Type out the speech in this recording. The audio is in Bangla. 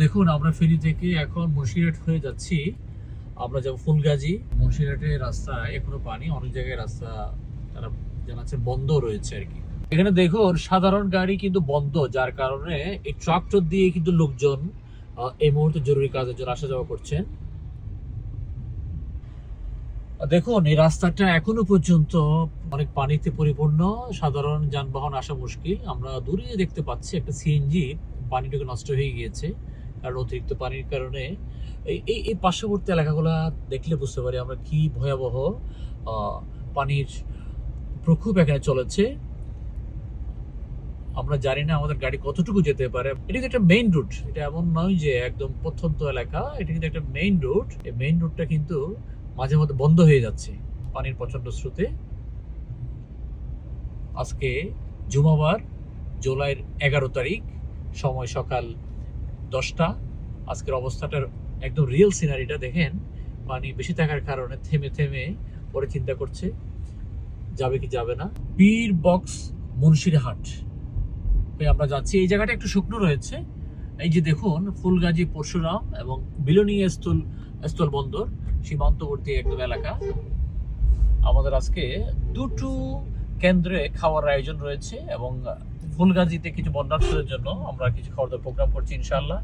দেখুন, আমরা ফেরি থেকে এখন মুন্সিরহাট হয়ে যাচ্ছি। আমরা যাব ফুলগাজী। মুন্সিরহাটের রাস্তা, এখনও পানি, অনেক জায়গায় রাস্তা, তারা জানাচ্ছে বন্ধ রয়েছে আর কি। এখানে দেখুন, সাধারণ গাড়ি কিন্তু বন্ধ, যার কারণে এই ট্রাক্টর দিয়ে কিন্তু লোকজন এই মুহূর্তে জরুরি কাজের জন্য আসা যাওয়া করছেন। দেখুন, এই রাস্তাটা এখনও পর্যন্ত অনেক পানিতে পরিপূর্ণ। সাধারণ যানবাহন আসা মুশকিল। আমরা দূরে দেখতে পাচ্ছি একটা সিএনজি, পানিটুকু নষ্ট হয়ে গিয়েছে। কারণ অতিরিক্ত পানির কারণে এই এই পার্শ্ববর্তী এলাকাগুলো দেখলে বুঝতে পারি আমরা কি ভয়াবহ পানির প্রকোপ এখানে চলেছে। আমরা জানি না আমাদের গাড়ি কতটুকু যেতে পারে। এটা কিন্তু একটা মেইন রুট এটা এমন নয় যে একদম প্রত্যন্ত এলাকা। এটা কিন্তু একটা মেইন রুট এই মেইন রুটটা কিন্তু মাঝে মধ্যে বন্ধ হয়ে যাচ্ছে পানির প্রচণ্ড স্রোতে। আজকে জুমাবার, জুলাইয়ের এগারো তারিখ, সময় সকাল দশটা, আজকের অবস্থাটার একদম রিয়েল সিনারিটা দেখেন, পানি বেশি থাকার কারণে থেমে থেমে পরে চিন্তা করছে, যাবে কি যাবে না। পীর বক্স মুন্সিরহাট আমরা যাচ্ছি, এই জায়গাটা একটু শুকনো রয়েছে। এই যে দেখুন, ফুলগাজী পরশুরাম এবং বিলোনিয়া স্থল স্থল বন্দর সীমান্তবর্তী একদম এলাকা। আমাদের আজকে দুটো কেন্দ্রে খাওয়ার আয়োজন রয়েছে এবং ফুলগাজীতে কিছু বন্যার্থীদের জন্য আমরা কিছু খাওয়ার দাওয়ার প্রোগ্রাম করছি, ইনশাআল্লাহ।